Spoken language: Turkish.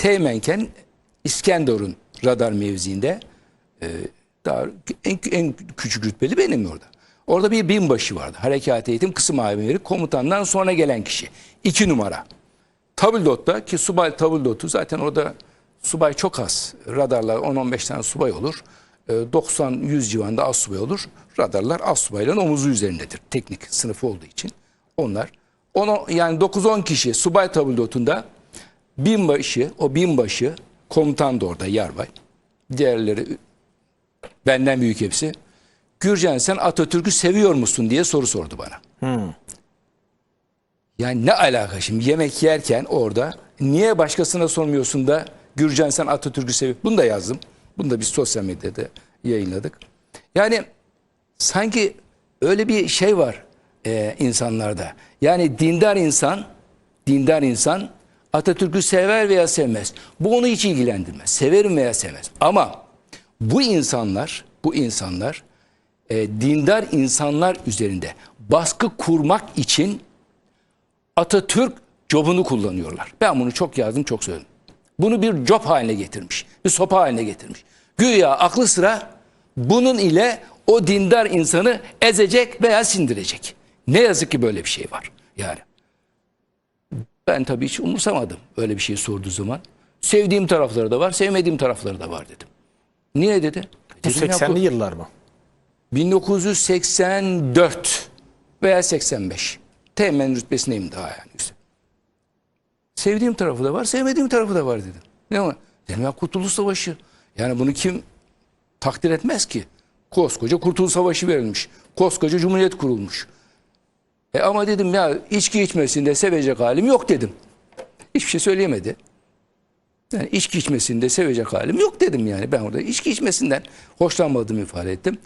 Teğmenken İskenderun radar mevziinde e, daha en, en küçük rütbeli benim orada. Orada bir binbaşı vardı. Harekat eğitim kısım amirleri komutandan sonra gelen kişi. İki numara. Tabildot'ta ki subay tabildot'u zaten orada subay çok az. Radarlar 10-15 tane subay olur. Ee, 90-100 civarında az subay olur. Radarlar az subayların omuzu üzerindedir. Teknik sınıfı olduğu için. Onlar onu yani 9-10 kişi subay tabildotunda binbaşı, o binbaşı komutan da orada yarbay. Diğerleri benden büyük hepsi. Gürcan sen Atatürk'ü seviyor musun diye soru sordu bana. Yani ne alaka şimdi yemek yerken orada niye başkasına sormuyorsun da Gürcan sen Atatürk'ü seviyor. Bunu da yazdım. Bunu da biz sosyal medyada yayınladık. Yani sanki öyle bir şey var e, insanlarda. Yani dindar insan, dindar insan Atatürk'ü sever veya sevmez. Bu onu hiç ilgilendirmez. Severim veya sevmez. Ama bu insanlar, bu insanlar e, dindar insanlar üzerinde baskı kurmak için Atatürk jobunu kullanıyorlar. Ben bunu çok yazdım, çok söyledim. Bunu bir job haline getirmiş. Bir sopa haline getirmiş. Güya aklı sıra bunun ile o dindar insanı ezecek veya sindirecek. Ne yazık ki böyle bir şey var. Yani ben tabii hiç umursamadım öyle bir şey sorduğu zaman. Sevdiğim tarafları da var, sevmediğim tarafları da var dedim. Niye dedi? Bu Dedim ya 80'li yıllar mı? 1984 veya 85. Teğmen rütbesindeyim daha yani. Sevdiğim tarafı da var, sevmediğim tarafı da var dedim. Ne var? Dedim ya Kurtuluş Savaşı. Yani bunu kim takdir etmez ki? Koskoca Kurtuluş Savaşı verilmiş. Koskoca Cumhuriyet kurulmuş. E ama dedim ya içki içmesinde sevecek halim yok dedim. Hiçbir şey söyleyemedi. Yani içki içmesinde sevecek halim yok dedim yani. Ben orada içki içmesinden hoşlanmadığımı ifade ettim.